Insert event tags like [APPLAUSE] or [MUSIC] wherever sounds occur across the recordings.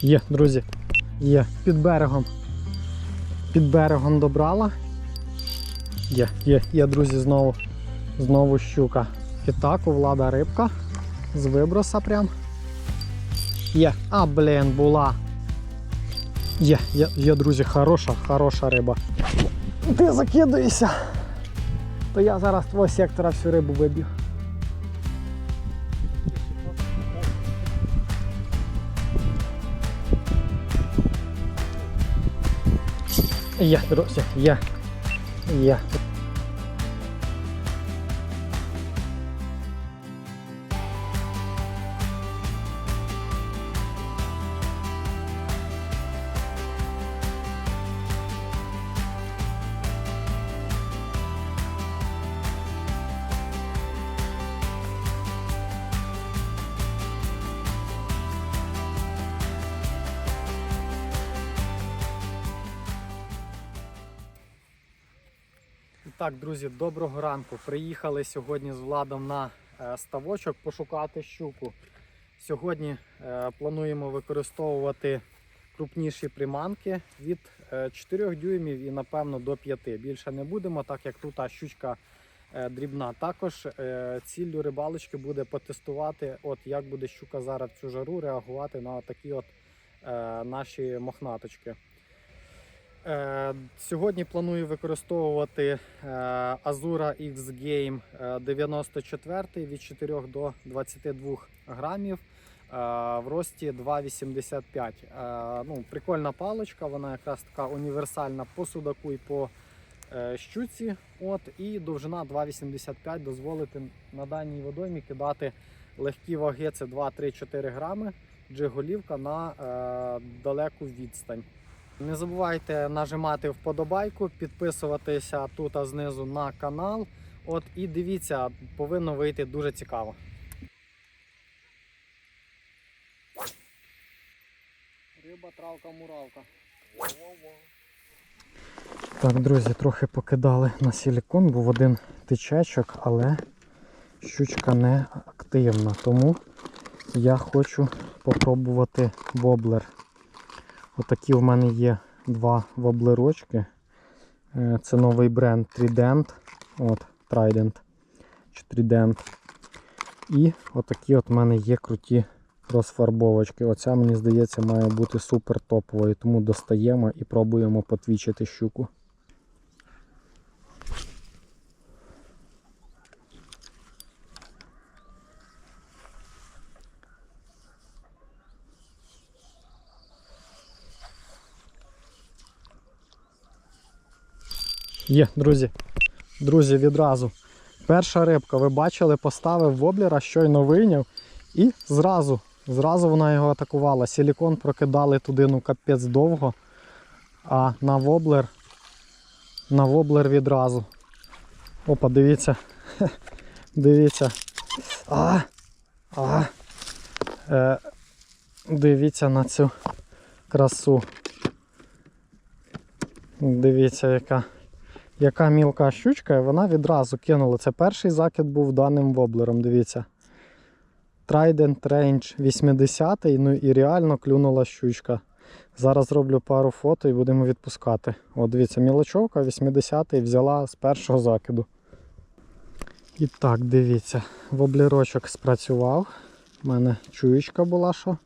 Є, друзі, є під берегом. Під берегом добрала. Є, є, є, друзі, знову, знову щука. І так, у влада рибка. З виброса прям. Є. А, блін, була. Є, є, є, друзі, хороша, хороша риба. Ти закидуєшся. То я зараз твого сектора всю рибу виб'ю. Є, друзі, є. Є. Так, друзі, доброго ранку. Приїхали сьогодні з Владом на е, ставочок пошукати щуку. Сьогодні е, плануємо використовувати крупніші приманки від е, 4 дюймів і напевно до 5. Більше не будемо, так як тут та щучка е, дрібна. Також е, ціллю рибалочки буде потестувати, от як буде щука зараз в цю жару реагувати на такі от е, наші мохнаточки. Е, Сьогодні планую використовувати Azura X Game е, 94 від 4 до 22 грамів е, в рості 2,85. Е, Ну, прикольна паличка, вона якраз така універсальна по судаку і по щуці. От, і довжина 2,85 дозволити на даній водоймі кидати легкі ваги, це 2-3-4 грами, джиголівка на далеку відстань. Не забувайте нажимати вподобайку, підписуватися тут знизу на канал. От і дивіться, повинно вийти дуже цікаво. Риба, травка, муравка. Так, друзі, трохи покидали на силікон, був один тичечок, але щучка не активна. Тому я хочу попробувати воблер. Отакі в мене є два воблерочки. Е, Це новий бренд Trident. От, Trident чи Trident. І отакі от в мене є круті розфарбовочки. Оця, мені здається, має бути супер топовою, тому достаємо і пробуємо потвічити щуку. Є, друзі. Друзі, відразу. Перша рибка, ви бачили, поставив воблера, щойно вийняв. І зразу, зразу вона його атакувала. Силікон прокидали туди, ну капець довго. А на воблер, на воблер відразу. Опа, дивіться. [LAUGHS] Дивіться. А! А! Е, дивіться на цю красу. Дивіться, яка. Яка мілка щучка, і вона відразу кинула. Це перший закид був даним воблером, дивіться. Trident Range 80 ну і реально клюнула щучка. Зараз зроблю пару фото і будемо відпускати. От дивіться, мілочовка 80 взяла з першого закиду. І так, дивіться, воблерочок спрацював. У мене чуєчка була, що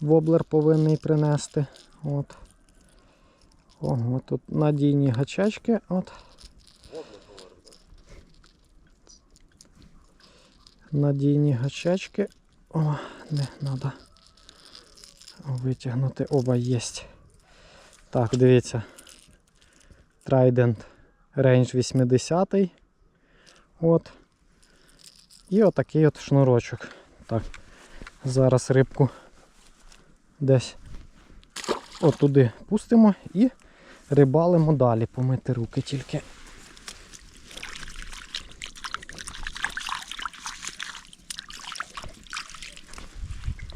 воблер повинний принести. От. Ого, тут надійні гачечки. От. Надійні гачечки. О, не треба витягнути. Оба є. Так, дивіться. Trident Range 80. От. І отакий от шнурочок. Так. Зараз рибку десь отуди пустимо і рибалимо далі, помити руки тільки.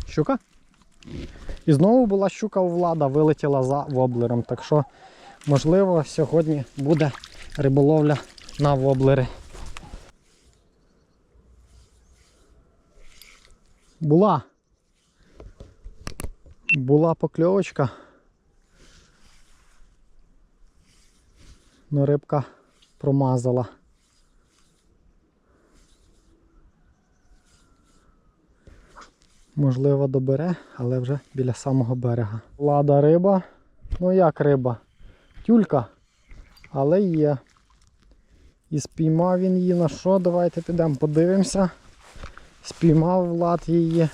Щука? І знову була щука у влада, вилетіла за воблером. Так що, можливо, сьогодні буде риболовля на воблери. Була. Була покльовочка. Но рибка промазала. Можливо, добере, але вже біля самого берега. Лада риба. Ну як риба? Тюлька. Але є. І спіймав він її на що? Давайте підемо подивимося. Спіймав Влад її.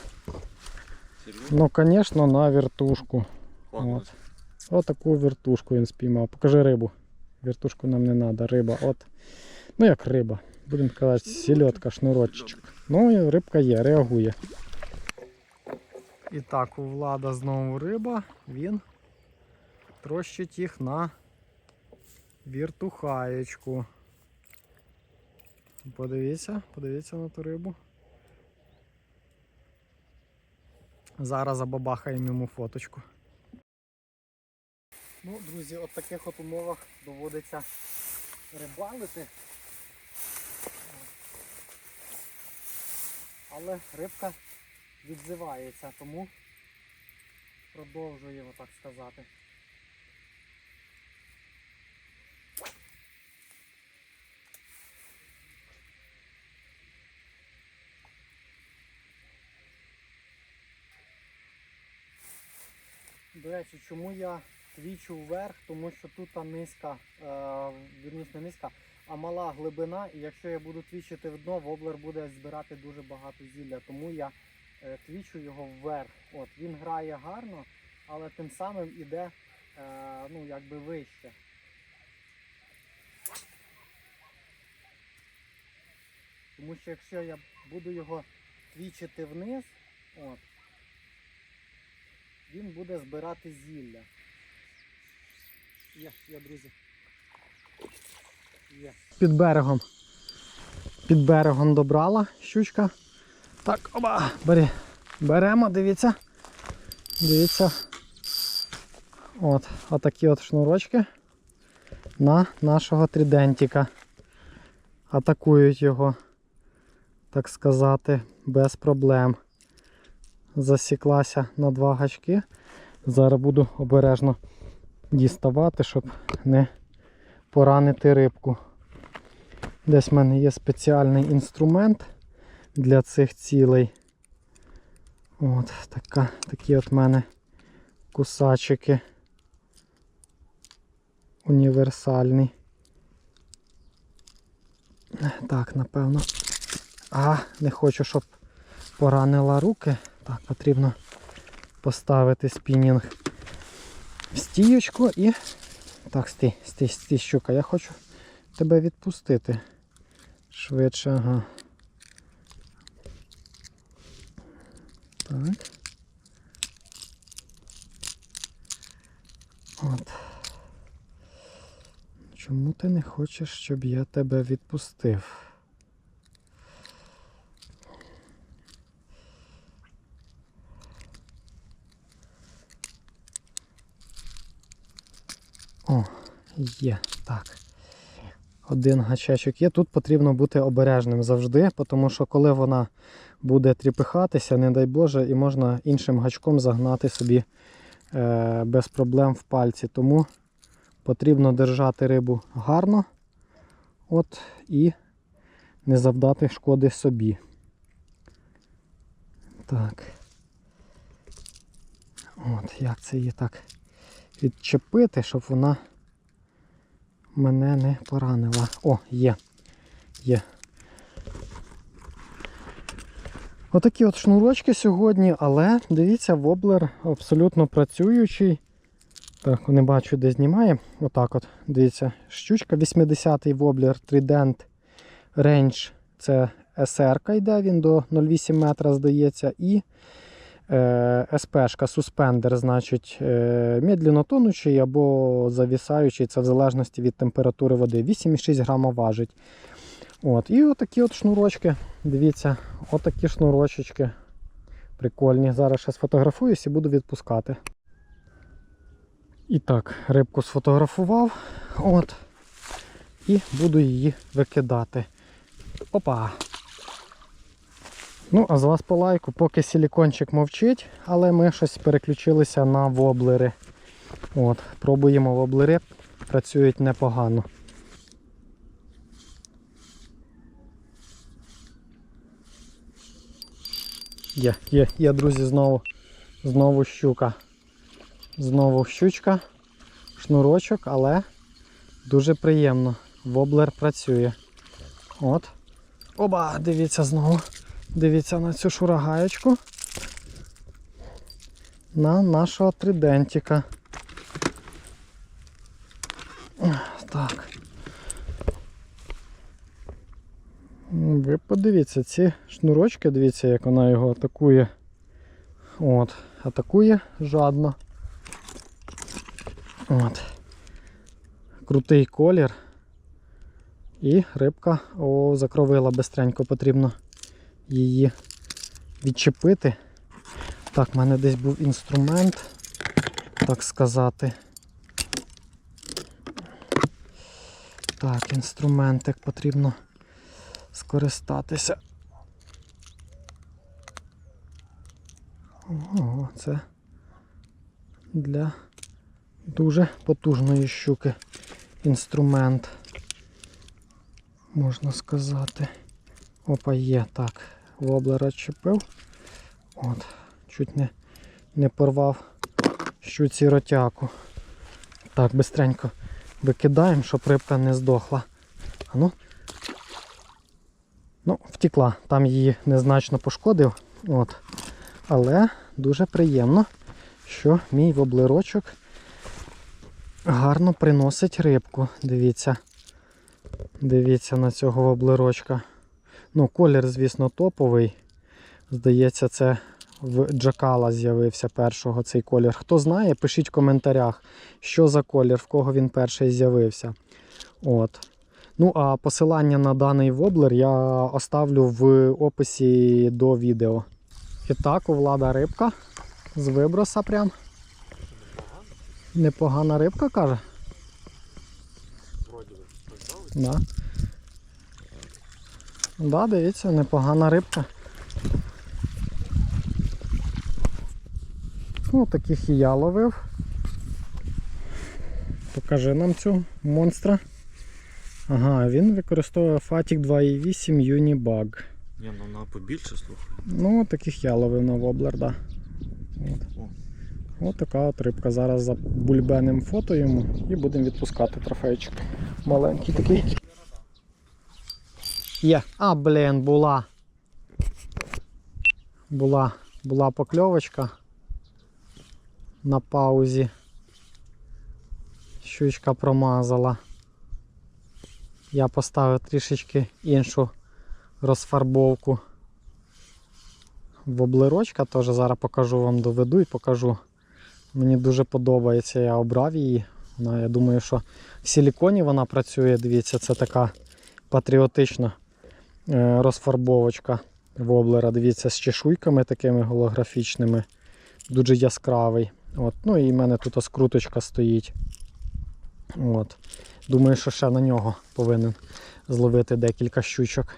Ну, звісно, на вертушку. От. От таку вертушку він спіймав. Покажи рибу. Вертушку нам не треба, риба. От. Ну як риба. Будемо казати, сільотка, шнурочок. Ну і рибка є, реагує. І так, у Влада знову риба, він трощить їх на віртухаєчку. Подивіться, подивіться на ту рибу. Зараз забабахаємо йому фоточку. Ну, друзі, от таких от умовах доводиться рибалити. Але рибка відзивається, тому продовжуємо, так сказати. До речі, чому я твічу вверх, тому що тут низька, е, не низька, а мала глибина, і якщо я буду твічити в дно, воблер буде збирати дуже багато зілля. Тому я е, твічу його вверх. От, він грає гарно, але тим самим іде е, ну, якби вище. Тому що якщо я буду його твічити вниз, от, він буде збирати зілля. Є, є, друзі. Є. Під берегом. Під берегом добрала щучка. Так, оба, бери. Беремо, дивіться. Дивіться. От, отакі от шнурочки на нашого тридентика. Атакують його, так сказати, без проблем засіклася на два гачки. Зараз буду обережно діставати, щоб не поранити рибку. Десь в мене є спеціальний інструмент для цих цілей. От така, такі от в мене кусачики. Універсальний. Так, напевно. А, не хочу, щоб поранила руки. Так, потрібно поставити спінінг стіючку і... Так, стій, стій, стій, щука, я хочу тебе відпустити. Швидше, ага. Так. От. Чому ти не хочеш, щоб я тебе відпустив? О, є, так. Один гачечок є. Тут потрібно бути обережним завжди, тому що коли вона буде тріпихатися, не дай Боже, і можна іншим гачком загнати собі е, без проблем в пальці. Тому потрібно держати рибу гарно от, і не завдати шкоди собі. Так. От, як це її так відчепити, щоб вона мене не поранила. О, є. Є. Отакі от шнурочки сьогодні, але дивіться, воблер абсолютно працюючий. Так, не бачу, де знімає. Отак от, дивіться, щучка 80-й воблер Trident Range. Це SR йде, він до 0,8 метра, здається. І СПшка, суспендер, значить, е, медленно тонучий або завісаючий, це в залежності від температури води. 8,6 грама важить. От, І отакі от шнурочки. Дивіться, отакі шнурочечки. Прикольні. Зараз ще сфотографуюсь і буду відпускати. І так, рибку сфотографував. От. І буду її викидати. Опа! Ну, а з вас по лайку, поки силікончик мовчить, але ми щось переключилися на воблери. От, пробуємо воблери, працюють непогано. Є, є, є, друзі, знову, знову щука. Знову щучка, шнурочок, але дуже приємно. Воблер працює. От. Оба, дивіться знову. Дивіться на цю шурагаєчку. На нашого тридентика. Так. Ви подивіться, ці шнурочки, дивіться, як вона його атакує. От, атакує жадно. От. Крутий колір. І рибка о, закровила бистренько, потрібно її відчепити. Так, в мене десь був інструмент, так сказати. Так, інструментик потрібно скористатися. Ого, це для дуже потужної щуки інструмент, можна сказати. Опа, є, так. Воблера чіпив. От, чуть не, не порвав щуці ротяку. Так, бистренько викидаємо, щоб рибка не здохла. А ну. Ну, втекла, там її незначно пошкодив. От. Але дуже приємно, що мій воблерочок гарно приносить рибку. Дивіться. Дивіться на цього воблерочка. Ну, колір, звісно, топовий. Здається, це в Джакала з'явився першого цей колір. Хто знає, пишіть в коментарях, що за колір, в кого він перший з'явився. От. Ну, а посилання на даний воблер я оставлю в описі до відео. І так, у влада рибка з виброса прям. Непогана рибка, каже. Вроді би. Так, Да. Да, дивіться, непогана рибка. Ну, таких і я ловив. Покажи нам цю монстра. Ага, він використовує Fatic 2.8 Unibug. Ні, ну вона побільше, слухай. Ну, таких я ловив на воблер, да. От. О. От така от рибка. Зараз за бульбеним фото йому і будемо відпускати трофейчик. Маленький такий. Є. А, блін, була. Була, була покльовочка на паузі. Щучка промазала. Я поставив трішечки іншу розфарбовку воблерочка. Теж зараз покажу вам доведу і покажу. Мені дуже подобається, я обрав її. Вона, я думаю, що в силіконі вона працює. Дивіться, це така патріотична розфарбовочка воблера. Дивіться, з чешуйками такими голографічними. Дуже яскравий. От. Ну і в мене тут скруточка стоїть. От. Думаю, що ще на нього повинен зловити декілька щучок.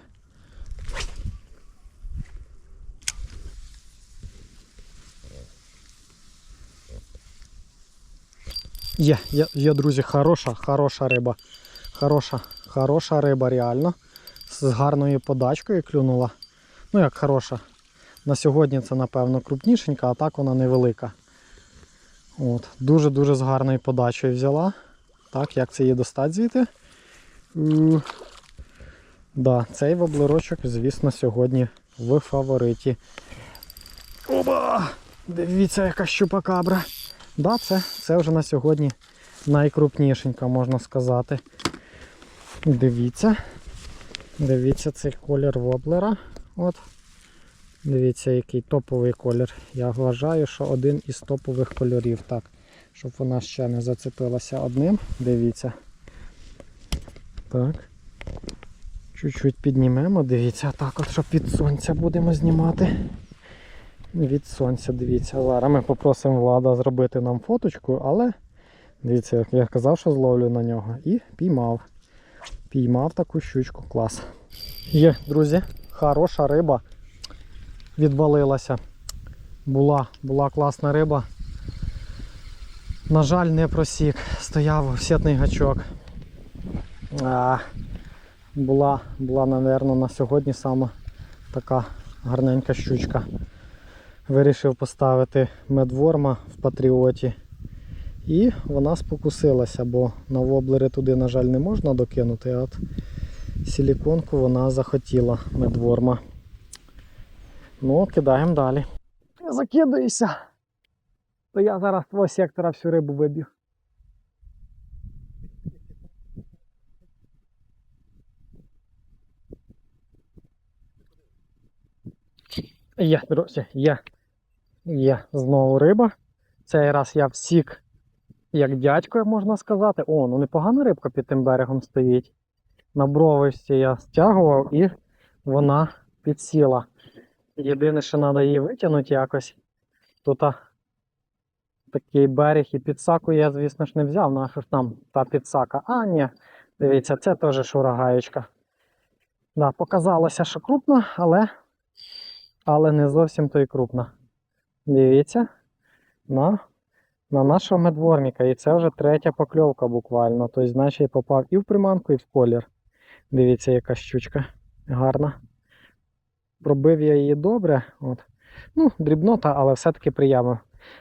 Є, є, є, друзі, хороша, хороша риба. Хороша, хороша риба, реально. З гарною подачкою клюнула. Ну як хороша. На сьогодні це, напевно, крупнішенька, а так вона невелика. Дуже-дуже з гарною подачею взяла. Так, як це її достати звідти? Да, цей воблерочок, звісно, сьогодні в фавориті. Оба! Дивіться, яка щупакабра. Да, це, це вже на сьогодні найкрупнішенька, можна сказати. Дивіться. Дивіться цей колір воблера. От. Дивіться, який топовий колір. Я вважаю, що один із топових кольорів. Так, щоб вона ще не зацепилася одним. Дивіться. Так. Чуть-чуть піднімемо, дивіться, так от, щоб від сонця будемо знімати. Від сонця, дивіться. Зараз ми попросимо влада зробити нам фоточку, але дивіться, як я казав, що зловлю на нього. І піймав. Піймав таку щучку, клас. Є, друзі, хороша риба. відвалилася. Була, була класна риба. На жаль, не просік. Стояв сітний гачок. А, була, була, напевно, на сьогодні саме така гарненька щучка. Вирішив поставити медворма в патріоті. І вона спокусилася, бо на воблери туди, на жаль, не можна докинути, а от силіконку вона захотіла медворма. Ну, кидаємо далі. Закидуйся. То я зараз твого сектора всю рибу виб'ю. Є, друзі, є. Є знову риба. Цей раз я всік, як дядько, можна сказати. О, ну непогана рибка під тим берегом стоїть. На бровисті я стягував і вона підсіла. Єдине, що треба її витягнути якось. Тут а, такий берег і підсаку я, звісно ж, не взяв, наша ж там та підсака. А, ні, дивіться, це теж шурагаєчка. Да, показалося, що крупна, але, але не зовсім то й крупна. Дивіться на, на нашого медворміка. І це вже третя покльовка буквально. Тобто, значить, попав і в приманку, і в колір. Дивіться, яка щучка гарна. Пробив я її добре. От. Ну, дрібнота, але все-таки приємно.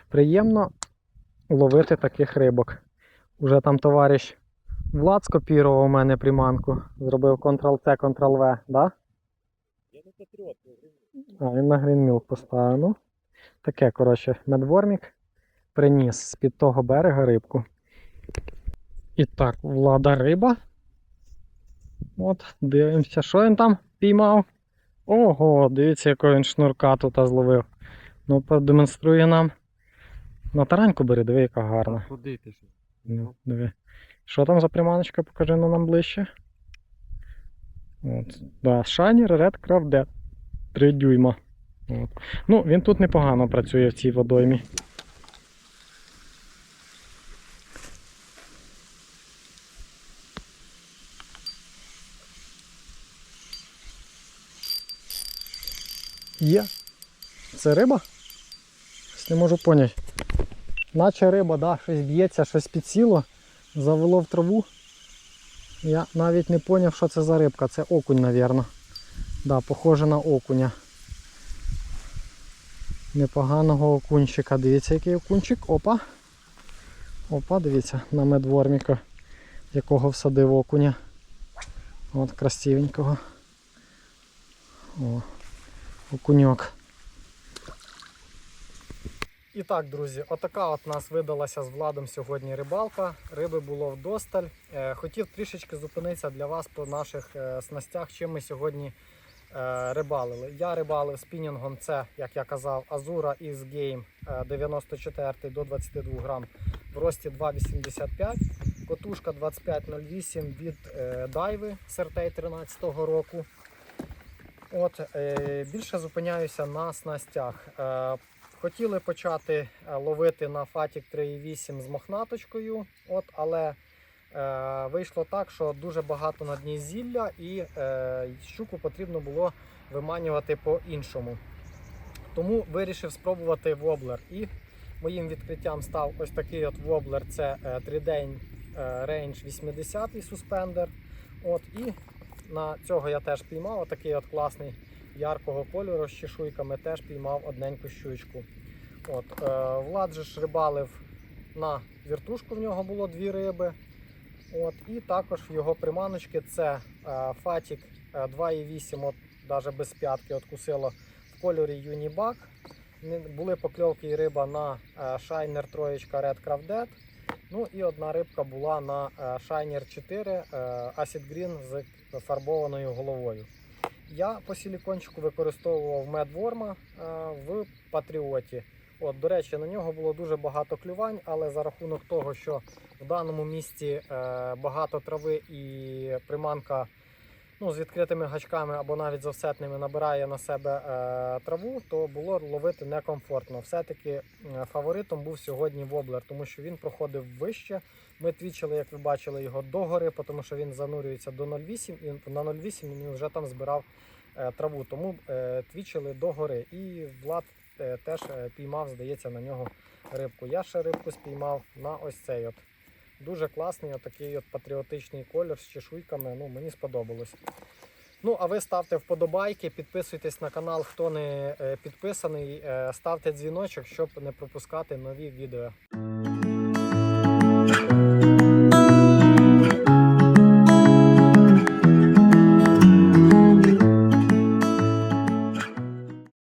Приємно ловити таких рибок. Уже там товариш Влад скопірував у мене приманку. Зробив Ctrl-C, Ctrl-V, да? Я не патріот, А, він на грінмілк поставив. Ну, таке, коротше, медвормік приніс з-під того берега рибку. І так, влада риба. От, дивимося, що він там піймав. Ого, дивіться, якого він шнурка тут зловив. Ну, продемонструє нам. На тараньку бери, диви, яка гарна. Куди ти? Ну, диви. Що там за приманочка, покажи на нам ближче. От. Да, Shiner Red Craft Dead. 3 дюйма. От. Ну, він тут непогано працює в цій водоймі. Є. Це риба? Щось не можу поняти. Наче риба, да, щось б'ється, щось підсіло, завело в траву. Я навіть не зрозумів, що це за рибка. Це окунь, мабуть. Да, похоже на окуня. Непоганого окунчика. Дивіться, який окунчик. Опа. Опа, дивіться, на медворміка, якого всадив окуня. От красивенького. О, окуньок. І так, друзі, отака от нас видалася з Владом сьогодні рибалка. Риби було вдосталь. Е, Хотів трішечки зупинитися для вас по наших е, снастях, чим ми сьогодні е, рибалили. Я рибалив спінінгом, це, як я казав, Азура із Game 94 до 22 грам в рості 2,85. Котушка 2508 від Дайви Сертей 13-го року. От, е, більше зупиняюся на снастях. Е, Хотіли почати е, ловити на Фатік 3.8 з мохнаточкою, от, але е, вийшло так, що дуже багато на дні зілля і е, щуку потрібно було виманювати по-іншому. Тому вирішив спробувати воблер. І моїм відкриттям став ось такий от воблер. Це е, 3D Range 80 суспендер. От, і на цього я теж піймав отакий от класний яркого кольору з чешуйками теж піймав одненьку щучку. От, е, Влад же ж рибалив на віртушку, в нього було дві риби. От, і також в його приманочки це е, Фатік е, 2,8, от навіть без п'ятки откусило в кольорі. Не- Були покльовки і риба на е, Shiner 3 Red Craft Dead. Ну і одна рибка була на е, Shiner 4 е, Acid Green з фарбованою головою. Я по силікончику використовував медворма е, в Патріоті. От, до речі, на нього було дуже багато клювань, але за рахунок того, що в даному місці багато трави і приманка ну, з відкритими гачками або навіть з офсетними набирає на себе е, траву, то було ловити некомфортно. Все-таки е, фаворитом був сьогодні воблер, тому що він проходив вище. Ми твічили, як ви бачили, його догори, тому що він занурюється до 0,8 і на 0,8 він вже там збирав е, траву, тому е, твічили догори. І Влад е, теж е, піймав, здається, на нього рибку. Я ще рибку спіймав на ось цей от. Дуже класний отакий от патріотичний колір з чешуйками. Ну, мені сподобалось. Ну, а ви ставте вподобайки, підписуйтесь на канал, хто не е, підписаний, е, ставте дзвіночок, щоб не пропускати нові відео.